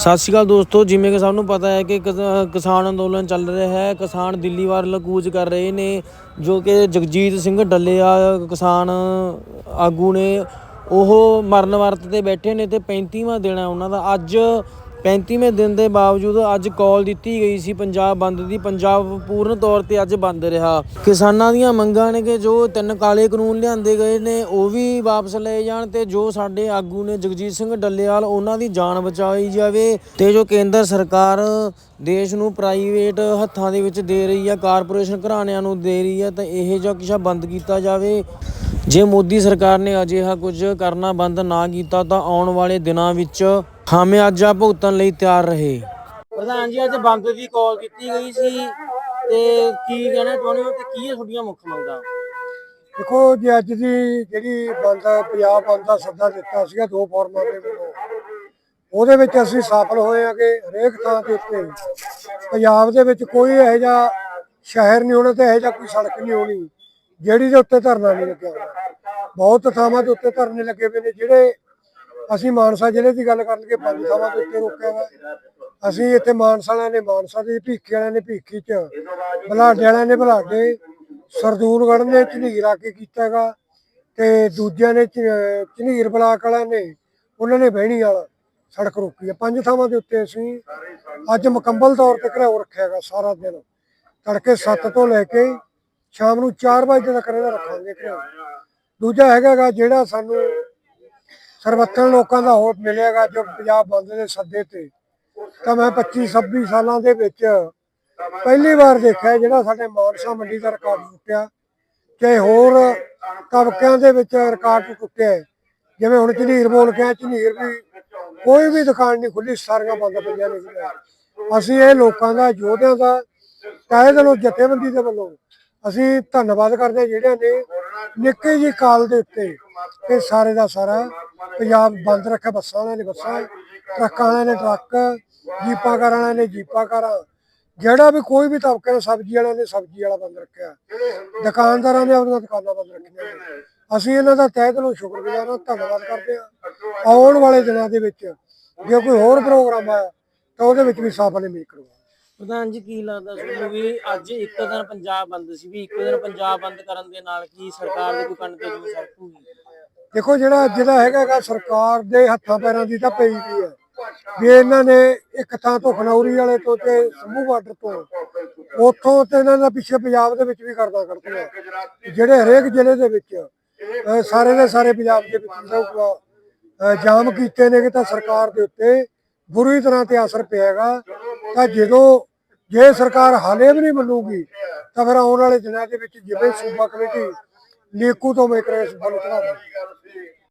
ਸਤਿ ਸ਼੍ਰੀ ਅਕਾਲ ਦੋਸਤੋ, ਜਿਵੇਂ ਕਿ ਸਭ ਨੂੰ ਪਤਾ ਹੈ ਕਿ ਕਿਸਾਨ ਅੰਦੋਲਨ ਚੱਲ ਰਿਹਾ ਹੈ, ਕਿਸਾਨ ਦਿੱਲੀ ਵੱਲ ਕੂਚ ਕਰ ਰਹੇ ਨੇ, ਜੋ ਕਿ ਜਗਜੀਤ ਸਿੰਘ ਡੱਲੇਆ, ਕਿਸਾਨ ਆਗੂ ਨੇ, ਉਹ ਮਰਨ ਵਰਤ ਤੇ ਬੈਠੇ ਨੇ ਤੇ 35ਵਾਂ ਦਿਨ ਹੈ ਉਹਨਾਂ ਦਾ। ਅੱਜ 35ਵੇਂ ਦਿਨ ਦੇ ਬਾਵਜੂਦ ਅੱਜ ਕਾਲ ਦਿੱਤੀ ਗਈ ਸੀ ਪੰਜਾਬ ਬੰਦ ਦੀ। ਪੰਜਾਬ ਪੂਰਨ ਤੌਰ ਤੇ ਅੱਜ ਬੰਦ ਰਿਹਾ। ਕਿਸਾਨਾਂ ਦੀਆਂ ਮੰਗਾਂ ਨੇ ਕਿ ਜੋ ਤਿੰਨ ਕਾਲੇ ਕਾਨੂੰਨ ਲਿਆਂਦੇ ਗਏ ਨੇ, ਉਹ ਵੀ ਵਾਪਸ ਲਏ ਜਾਣ ਤੇ ਜੋ ਸਾਡੇ ਆਗੂ ਨੇ ਜਗਜੀਤ ਸਿੰਘ ਡੱਲੇਵਾਲ, ਉਹਨਾਂ ਦੀ ਜਾਨ ਬਚਾਈ ਜਾਵੇ ਤੇ ਜੋ ਕੇਂਦਰ ਸਰਕਾਰ ਦੇਸ਼ ਨੂੰ ਪ੍ਰਾਈਵੇਟ ਹੱਥਾਂ ਦੇ ਵਿੱਚ ਦੇ ਰਹੀ ਹੈ ਕਾਰਪੋਰੇਸ਼ਨ ਘਰਾਣਿਆਂ ਨੂੰ ਦੇ ਰਹੀ ਹੈ ਤਾਂ ਇਹ ਜਿਹਾ ਕੁਛ ਬੰਦ ਕੀਤਾ ਜਾਵੇ। ਜੇ ਮੋਦੀ ਸਰਕਾਰ ਨੇ ਅਜਿਹਾ ਕੁਝ ਕਰਨਾ ਬੰਦ ਨਾ ਕੀਤਾ, ਤਾਂ ਆਉਣ ਵਾਲੇ ਦਿਨਾਂ ਵਿੱਚ ਖਾਮਿਆਜਾ ਭੁਗਤਣ ਲਈ ਤਿਆਰ ਰਹੇ। ਪ੍ਰਧਾਨ ਜੀ ਅੱਜ ਬੰਦ ਦੀ ਕਾਲ ਦਿੱਤੀ ਗਈ ਸੀ ਤੇ ਕੀ ਕਹਿਣਾ ਚਾਹੁੰਦੇ ਹੋ ਤੇ ਕੀ ਹੈ ਤੁਹਾਡੀਆਂ ਮੁੱਖ ਮੰਗਾਂ? ਦੇਖੋ ਜੀ ਅੱਜ ਦੀ ਜਿਹੜੀ ਬੰਦ ਪੰਜਾਬ ਬੰਦ ਦਾ ਸੱਦਾ ਦਿੱਤਾ ਸੀਗਾ ਦੋ ਫੋਰਮਾਂ ਦੇ ਵੱਲੋਂ। ਉਹਦੇ ਵਿੱਚ ਅਸੀਂ ਸਫਲ ਹੋਏ ਆ ਕਿ ਹਰੇਕ ਥਾਂ ਦੇ ਉੱਤੇ। ਪੰਜਾਬ ਦੇ ਵਿੱਚ ਕੋਈ ਇਹੋ ਜਿਹਾ ਸ਼ਹਿਰ ਨਹੀਂ ਹੋਣਾ ਤੇ ਇਹੋ ਜਿਹਾ ਕੋਈ ਸੜਕ ਨਹੀਂ ਹੋਣੀ ਜਿਹੜੀ ਦੇ ਉੱਤੇ ਧਰਨਾ ਨਹੀਂ ਲੱਗਿਆ ਬਹੁਤ ਥਾਵਾਂ ਦੇ ਉੱਤੇ ਧਰਨੇ ਲੱਗੇ ਪਏ ਨੇ ਜਿਹੜੇ ਅਸੀਂ ਮਾਨਸਾ ਜ਼ਿਲ੍ਹੇ ਦੀ ਗੱਲ ਕਰ ਲਈਏ ਪੰਜ ਥਾਵਾਂ ਦੇ ਉੱਤੇ ਰੋਕਿਆ ਵਾ। ਅਸੀਂ ਇੱਥੇ ਮਾਨਸਾ ਵਾਲਿਆਂ ਨੇ, ਮਾਨਸਾ ਦੇ ਭੀਖੀ ਵਾਲਿਆਂ ਨੇ ਭੀਖੀ ਚ, ਬਲਾਡੇ ਵਾਲਿਆਂ ਨੇ ਬਲਾਡੇ, ਸਰਦੂਲਗੜ੍ਹ ਨੇ ਝਨੀਰ ਆ ਕੇ ਕੀਤਾ ਹੈਗਾ ਤੇ ਦੂਜਿਆਂ ਨੇ ਝਨੀਰ ਬਲਾਕ ਵਾਲਿਆਂ ਨੇ, ਉਹਨਾਂ ਨੇ ਬਹਿਣੀ ਵਾਲਾ ਸੜਕ ਰੋਕੀ ਹੈ ਪੰਜ ਥਾਵਾਂ ਦੇ ਉੱਤੇ ਅਸੀਂ ਅੱਜ ਮੁਕੰਮਲ ਤੌਰ ਤੇ ਘਰਾਓ ਰੱਖਿਆ ਹੈਗਾ ਸਾਰਾ ਦਿਨ। ਤੜਕੇ 7 ਤੋਂ ਲੈ ਕੇ ਸ਼ਾਮ ਨੂੰ 4 ਵਜੇ ਤੱਕ ਇਹਦਾ ਰੱਖਾਂਗੇ ਘਰਾਓ ਦੂਜਾ ਹੈਗਾ ਗਾ ਜਿਹੜਾ ਸਾਨੂੰ ਸਰਬੱਤਨ ਲੋਕਾਂ ਦਾ ਹੋਟ ਮਿਲੇਗਾ ਜੋ ਪੰਜਾਬ ਬੰਦ ਦੇ ਸੱਦੇ ਤੇ। ਤਾਂ ਮੈਂ 25 26 ਸਾਲਾਂ ਦੇ ਵਿੱਚ ਪਹਿਲੀ ਵਾਰ ਦੇਖਿਆ ਜਿਹੜਾ ਸਾਡੇ ਮਾਨਸਾ ਮੰਡੀ ਦਾ ਰਿਕਾਰਡ ਟੁੱਟਿਆ। ਤੇ ਹੋਰ ਤਬਕਿਆਂ ਦੇ ਵਿੱਚ ਰਿਕਾਰਡ ਟੁੱਟਿਆ ਜਿਵੇਂ ਹੁਣ ਝਨੀਰ ਬੋਲ ਕੇ ਝਨੀਰ ਵੀ ਕੋਈ ਵੀ ਦੁਕਾਨ ਨਹੀਂ ਖੁੱਲੀ ਸਾਰੀਆਂ ਬੰਦ ਪਈਆਂ ਨੇ। ਅਸੀਂ ਇਹ ਲੋਕਾਂ ਦਾ, ਯੋਧਿਆਂ ਦਾ, ਕਾਇਦ ਦਿਲੋਂ ਜਥੇਬੰਦੀ ਦੇ ਵੱਲੋਂ ਅਸੀਂ ਧੰਨਵਾਦ ਕਰਦੇ ਹਾਂ ਜਿਹੜਿਆਂ ਨੇ ਨਿੱਕੇ ਜੀ ਕਾਲ ਦੇ ਉੱਤੇ ਇਹ ਸਾਰੇ ਦਾ ਸਾਰਾ ਪੰਜਾਬ ਬੰਦ ਰੱਖਿਆ, ਬੱਸਾਂ ਵਾਲਿਆਂ ਨੇ ਬੱਸਾਂ, ਟਰੱਕਾਂ ਵਾਲਿਆਂ ਨੇ ਟਰੱਕ, ਜੀਪਾਂ ਕਾਰਾਂ ਵਾਲਿਆਂ ਨੇ ਜੀਪਾਂ ਕਾਰਾਂ। ਜਿਹੜਾ ਵੀ ਕੋਈ ਵੀ ਤਬਕੇ ਨੇ ਸਬਜ਼ੀ ਵਾਲਿਆਂ ਨੇ ਸਬਜ਼ੀ ਵਾਲਾ ਬੰਦ ਰੱਖਿਆ। ਦੁਕਾਨਦਾਰਾਂ ਨੇ ਆਪਣੀਆਂ ਦੁਕਾਨਾਂ ਬੰਦ ਰੱਖੀਆਂ ਅਸੀਂ ਇਹਨਾਂ ਦਾ ਤਹਿ ਦਿਲੋਂ ਸ਼ੁਕਰਗੁਜ਼ਾਰ ਹਾਂ, ਧੰਨਵਾਦ ਕਰਦੇ ਹਾਂ। ਆਉਣ ਵਾਲੇ ਦਿਨਾਂ ਦੇ ਵਿੱਚ ਜੇ ਕੋਈ ਹੋਰ ਪ੍ਰੋਗਰਾਮ ਆਇਆ ਤਾਂ ਉਹਦੇ ਵਿੱਚ ਵੀ ਸਾਫ਼ ਨੇ ਮੇਕ ਕਰਵਾ ਪ੍ਰਧਾਨ ਜੀ, ਕੀ ਲੱਗਦਾ ਤੁਹਾਨੂੰ ਵੀ ਅੱਜ ਇੱਕ ਦਿਨ ਪੰਜਾਬ ਬੰਦ ਸੀ ਵੀ ਇੱਕ ਦਿਨ ਪੰਜਾਬ ਬੰਦ ਕਰਨ ਦੇ ਨਾਲ ਕੀ ਸਰਕਾਰ ਦੇ ਕੋਈ ਕੰਨ ਤੇ ਜੂ ਸਰਕੂਗੀ ਦੇਖੋ ਜਿਹੜਾ ਜਿਹੜਾ ਹੈਗਾ ਸਰਕਾਰ ਦੇ ਹੱਥਾਂ ਪੈਰਾਂ ਦੀ ਤਾਂ ਪਈ ਗਈ ਹੈ। ਵੀ ਇਹਨਾਂ ਨੇ ਇੱਕ ਥਾਂ ਤੋਂ ਖਨੌਰੀ ਵਾਲੇ ਤੋਂ ਤੇ ਸੰਭੂ ਬਾਰਡਰ ਤੋਂ, ਉੱਥੋਂ ਤੇ ਇਹਨਾਂ ਦਾ ਪਿੱਛੇ ਪੰਜਾਬ ਦੇ ਵਿੱਚ ਵੀ ਕਰਦਾ ਕਰਦੇ ਜਿਹੜੇ ਹਰੇਕ ਜ਼ਿਲ੍ਹੇ ਦੇ ਵਿੱਚ ਸਾਰੇ ਦੇ ਸਾਰੇ ਪੰਜਾਬ ਦੇ ਵਿੱਚ ਜਾਮ ਕੀਤੇ ਨੇ ਕਿ ਤਾਂ ਸਰਕਾਰ ਦੇ ਉੱਤੇ ਬੁਰੀ ਤਰ੍ਹਾਂ ਤੇ ਅਸਰ ਪਿਆਗਾ ਤਾਂ ਜਦੋਂ ਜੇ ਸਰਕਾਰ ਹਾਲੇ ਵੀ ਨਹੀਂ ਮੰਨੂਗੀ, ਤਾਂ ਫਿਰ ਆਉਣ ਵਾਲੇ ਦਿਨਾਂ ਦੇ ਵਿੱਚ ਜਿਵੇਂ ਸੂਬਾ ਕਮੇਟੀ ਲੀਕੂ ਤੋਂ ਮੇਕਰੇ ਸੁਭਾ ਨੂੰ